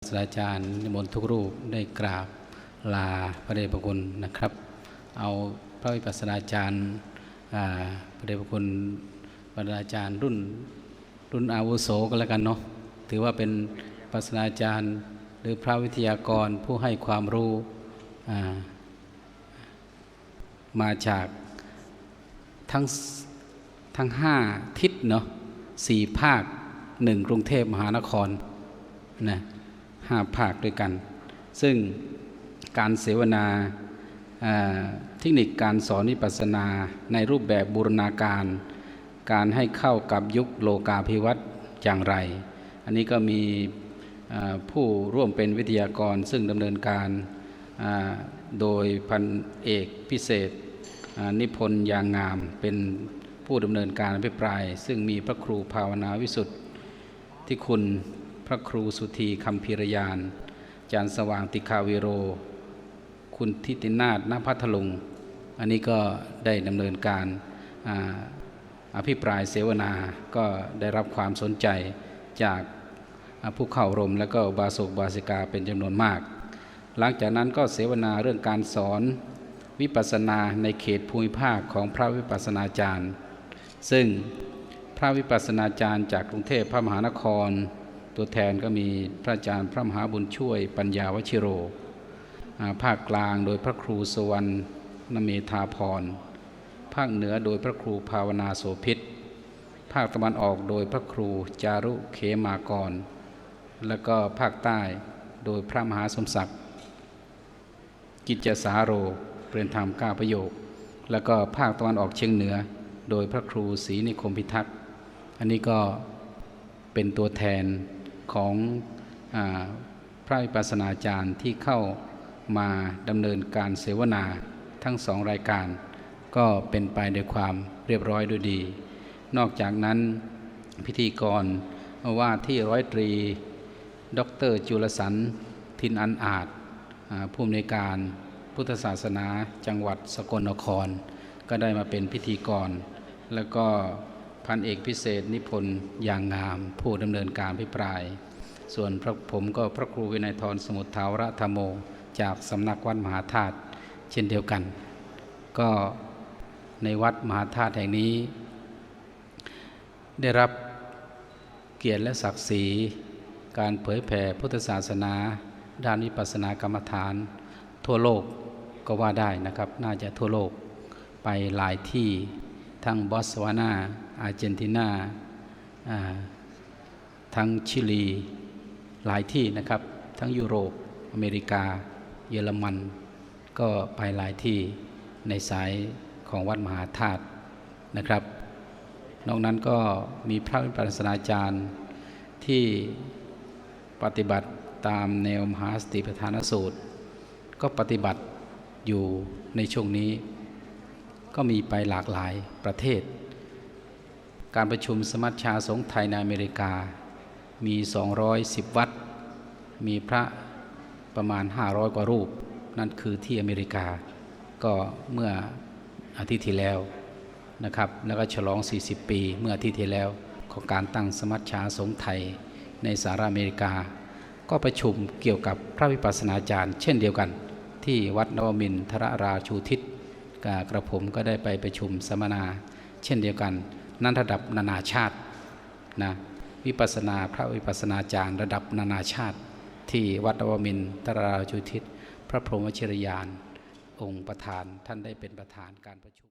ศาสตราจารย์นิมนต์ทุกรูปได้กราบลาพระเดชพระคุณนะครับ เอาพระวิปัสสนาจารย์พระเดชพระคุณพระอาจารย์รุ่นรุ่นอาวุโสก็แล้วกันเนาะถือว่าเป็นปัสสนาจารย์หรือพระวิทยากรผู้ให้ความรู้มาจากทั้งทั้งห้าทิศเนาะสี่ภาคหนึ่งกรุงเทพมหานครนะ ห้าภาคด้วยกัน ซึ่งการเสวนาเทคนิคการสอนวิปัสสนาในรูปแบบบูรณาการ การให้เข้ากับยุคโลกาภิวัตน์อย่างไร อันนี้ก็มีผู้ร่วมเป็นวิทยากรซึ่งดำเนินการโดยพันเอกพิเศษนิพนธ์ยางงามเป็นผู้ดำเนินการอภิปราย ซึ่งมีพระครูภาวนาวิสุทธิ์ที่คุณ ระครูสุธีคำพิรยานจารย์สว่างติคาวิโร คุณทิตินาถณพัทลุง อันนี้ก็ได้ดำเนินการอภิปรายเสวนาก็ได้รับความสนใจจากผู้เข้ารมและก็บาสกบาสิกาเป็นจำนวนมาก หลังจากนั้นก็เสวนาเรื่องการสอนวิปัสนาในเขตภูมิภาคของพระวิปัสนาจารย์ ซึ่งพระวิปัสนาจารย์จากกรุงเทพพระมหานคร ตัวแทนก็มีพระอาจารย์พระมหาบุญช่วยปัญญาวชิโร ภาคกลางโดยพระครูสวรรณเมธาพร ภาคเหนือโดยพระครูภาวนาโสพิษ ภาคตะวันออกโดยพระครูจารุเขมากร แล้วก็ภาคใต้โดยพระมหาสมศักดิ์กิจจสาโรเรียนธรรมก้าประโยค แล้วก็ภาคตะวันออกเชียงเหนือ โดยพระครูศรีนิคมพิทักษ์ อันนี้ก็เป็นตัวแทน ของอพระวิปัสสนาจารย์ที่เข้ามาดำเนินการเสวนาทั้งสองรายการ ก็เป็นไปด้วยความเรียบร้อยด้วยดี นอกจากนั้นพิธีกรว่าที่ร้อยตรี ดรจุลสันทินอันอาจผู้อำนวยการพุทธศาสนาจังหวัดสกลนคร ก็ได้มาเป็นพิธีกร แล้วก็ พันเอกพิเศษนิพนธ์ยางงาม ผู้ดำเนินการพิปราย ส่วนพระผมก็พระครูวินัยทรสมุทรทาวรธรรมโม จากสำนักวัดมหาธาตุเช่นเดียวกัน ก็ในวัดมหาธาตุแห่งนี้ ได้รับเกียรติและศักดิ์ศรี การเผยแผ่พุทธศาสนา ด้านวิปัสสนากรรมฐาน ทั่วโลกก็ว่าได้นะครับ น่าจะทั่วโลกไปหลายที่ทั้งบอสวานา อาร์เจนตินาทั้งชิลีหลายที่นะครับ ทั้งยุโรป อเมริกา เยอรมัน ก็ไปหลายที่ในสายของวัดมหาธาตุนะครับ นอกนั้นก็มีพระวิปัสสนาจารย์ที่ปฏิบัติตามแนวมหาสติปัฏฐานสูตร ก็ปฏิบัติอยู่ในช่วงนี้ ก็มีไปหลากหลายประเทศ การประชุมสมัชชาสงฆ์ไทยในอเมริกา มี 210 วัด มีพระประมาณ 500 กว่ารูป นั่นคือที่อเมริกา ก็เมื่ออาทิตย์ที่แล้วนะครับ แล้วก็ฉลอง 40 ปี เมื่ออาทิตย์ที่แล้วของการตั้งสมัชชาสงฆ์ไทยในสหรัฐอเมริกา ก็ประชุมเกี่ยวกับพระวิปัสสนาจารย์ เช่นเดียวกัน ที่วัดนวมินทรราชูทิศกระผมก็ได้ไปประชุมสัมมนา เช่นเดียวกัน นั้นระดับนานาชาตินะวิปัสนาพระวิปัสนาจารย์ ระดับนานาชาติ ที่วัดอวมินตรราจุทิศ พระพรหมวชิรยาน องค์ประธานท่านได้เป็นประธานการประชุม